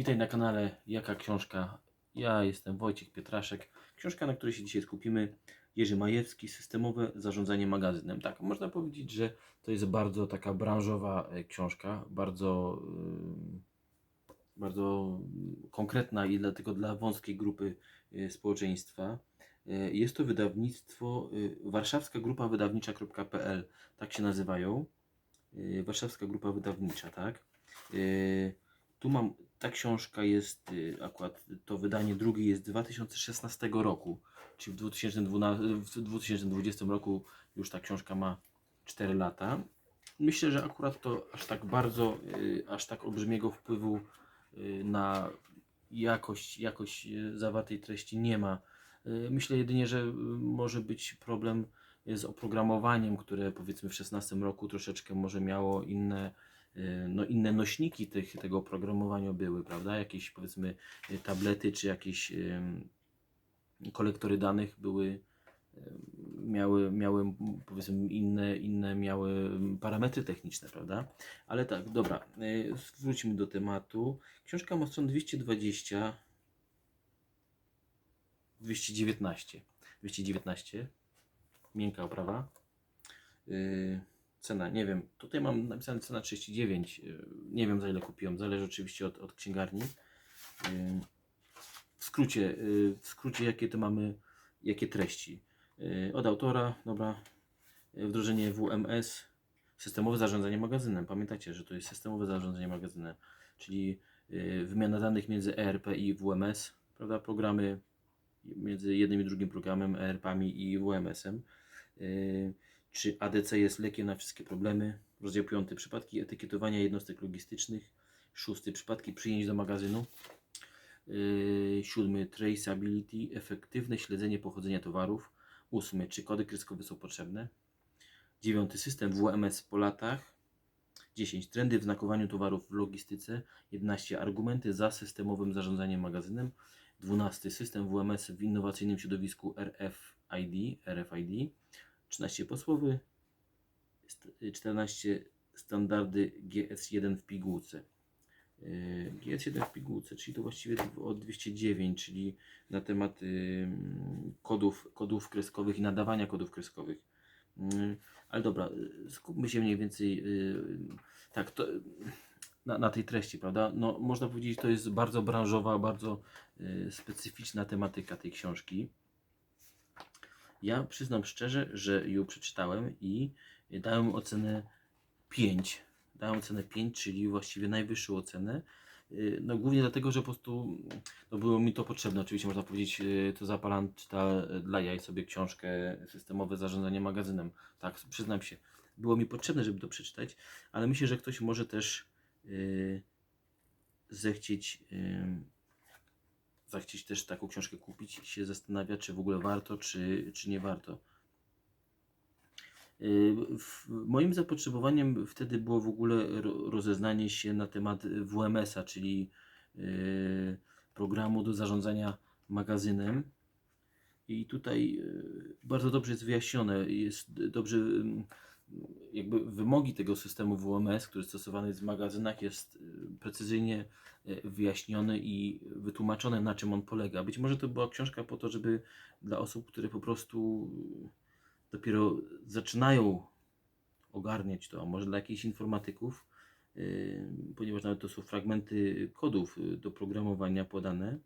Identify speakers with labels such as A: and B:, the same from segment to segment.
A: Witaj na kanale Jaka Książka. Ja jestem Wojciech Pietraszek. Książka, na której się dzisiaj skupimy, Jerzy Majewski, Systemowe zarządzanie magazynem. Tak, można powiedzieć, że to jest bardzo taka branżowa e, książka, bardzo, bardzo konkretna i dlatego dla wąskiej grupy e, społeczeństwa. E, Jest to wydawnictwo warszawska grupa wydawnicza.pl, tak się nazywają. Warszawska grupa wydawnicza, tak. Tu mam, ta książka jest, y, akurat to wydanie drugie jest z 2016 roku, czyli w, 2012, w 2020 roku już ta książka ma 4 lata. Myślę, że akurat to aż tak bardzo, y, aż tak olbrzymiego wpływu y, na jakość, jakość zawartej treści nie ma. Myślę jedynie, że może być problem z oprogramowaniem, które powiedzmy w 16 roku troszeczkę może miało inne no, inne nośniki tych, tego oprogramowania były, prawda? Jakieś powiedzmy y, tablety czy jakieś kolektory danych były, ym, miały, miały powiedzmy inne, inne miały parametry techniczne, prawda? Ale tak, dobra, y, wróćmy do tematu. Książka ma stron 220, 219, 219, miękka oprawa. Cena, nie wiem, tutaj mam napisane cena 39, yy, nie wiem za ile kupiłem, zależy oczywiście od, od księgarni. Yy, w skrócie, yy, w skrócie jakie to mamy, jakie treści. Od autora, dobra, wdrożenie WMS, systemowe zarządzanie magazynem. Pamiętajcie, że to jest systemowe zarządzanie magazynem, czyli wymiana danych między ERP i WMS, prawda, programy między jednym i drugim programem, ERP-ami i WMS-em. Yy, czy ADC jest lekiem na wszystkie problemy? Rozdział 5. Przypadki etykietowania jednostek logistycznych. Szósty. Przypadki przyjęć do magazynu. Yy, siódmy. Traceability. Efektywne śledzenie pochodzenia towarów. Ósmy. Czy kody kreskowe są potrzebne? Dziewiąty. System WMS po latach. 10. Trendy w znakowaniu towarów w logistyce. 11. Argumenty za systemowym zarządzaniem magazynem. 12. System WMS w innowacyjnym środowisku RFID. RFID. 13 posłowy, st- 14 standardy GS1 w pigułce. Yy, GS1 w pigułce, czyli to właściwie od 209, czyli na temat ym, kodów, kodów kreskowych i nadawania kodów kreskowych. Yy, Ale dobra, yy, skupmy się mniej więcej yy, tak, to, na, na tej treści, prawda? No, można powiedzieć, to jest bardzo branżowa, bardzo yy, specyficzna tematyka tej książki. Ja przyznam szczerze, że ją przeczytałem i dałem ocenę 5. Dałem ocenę 5, czyli właściwie najwyższą ocenę. Yy, No głównie dlatego, że po prostu no, było mi to potrzebne. Oczywiście można powiedzieć, yy, to zapalant czyta dla jaj sobie książkę Systemowe zarządzanie magazynem. Tak, przyznam się. Było mi potrzebne, żeby to przeczytać, ale myślę, że ktoś może też yy, zechcieć yy, zachcieć też taką książkę kupić i się zastanawia, czy w ogóle warto, czy, czy nie warto. W- Moim zapotrzebowaniem wtedy było w ogóle ro- rozeznanie się na temat WMS-a, czyli yy, programu do zarządzania magazynem. I tutaj yy, bardzo dobrze jest wyjaśnione, jest dobrze jakby wymogi tego systemu WMS, który stosowany jest w magazynach, jest precyzyjnie wyjaśniony i wytłumaczone, na czym on polega. Być może to była książka po to, żeby dla osób, które po prostu dopiero zaczynają ogarniać to, a może dla jakichś informatyków, yy, ponieważ nawet to są fragmenty kodów yy, do programowania podane.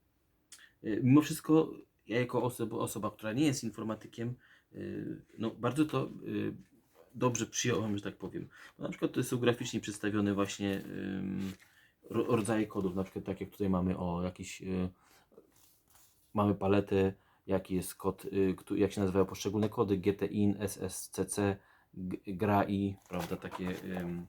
A: Mimo wszystko, ja jako osoba, osoba która nie jest informatykiem, no bardzo to dobrze przyjąłem, że tak powiem. Na przykład to są graficznie przedstawione właśnie rodzaje kodów, na przykład tak jak tutaj mamy o jakiś yy, mamy paletę, jaki jest kod, y, któ- jak się nazywają poszczególne kody, GTIN, SSCC, GRAI, prawda, takie y,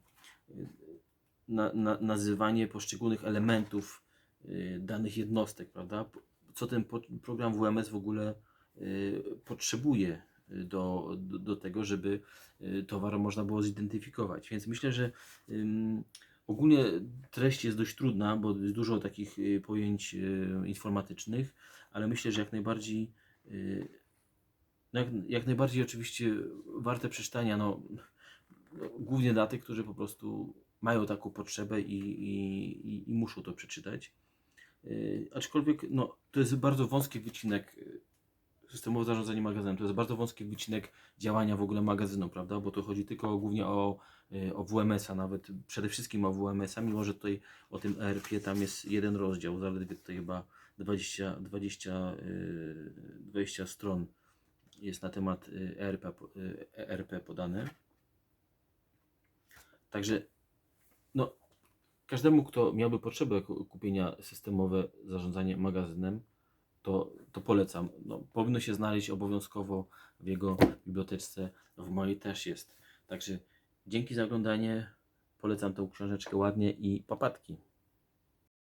A: na, na, nazywanie poszczególnych elementów y, danych jednostek, prawda, co ten po, program WMS w ogóle y, potrzebuje y, do, do, do tego, żeby y, towar można było zidentyfikować. Więc myślę, że ym, ogólnie treść jest dość trudna, bo jest dużo takich y, pojęć y, informatycznych, ale myślę, że jak najbardziej y, no jak, jak najbardziej oczywiście warte przeczytania, no, głównie dla tych, którzy po prostu mają taką potrzebę i, i, i, muszą to przeczytać. Aczkolwiek no, to jest bardzo wąski wycinek systemowe zarządzanie magazynem. To jest bardzo wąski wycinek działania w ogóle magazynu, prawda? Bo to chodzi tylko głównie o, yy, o WMS-a, nawet przede wszystkim o WMS-a, mimo że tutaj o tym ERP tam jest jeden rozdział, zaledwie tutaj chyba 20, 20, yy, 20 stron jest na temat ERP, yy, ERP podane. Także no, każdemu, kto miałby potrzebę ku- kupienia systemowe zarządzanie magazynem, to, to polecam. No, powinno się znaleźć obowiązkowo w jego biblioteczce, w mojej też jest. Także dzięki za oglądanie, polecam tą książeczkę ładnie i papatki.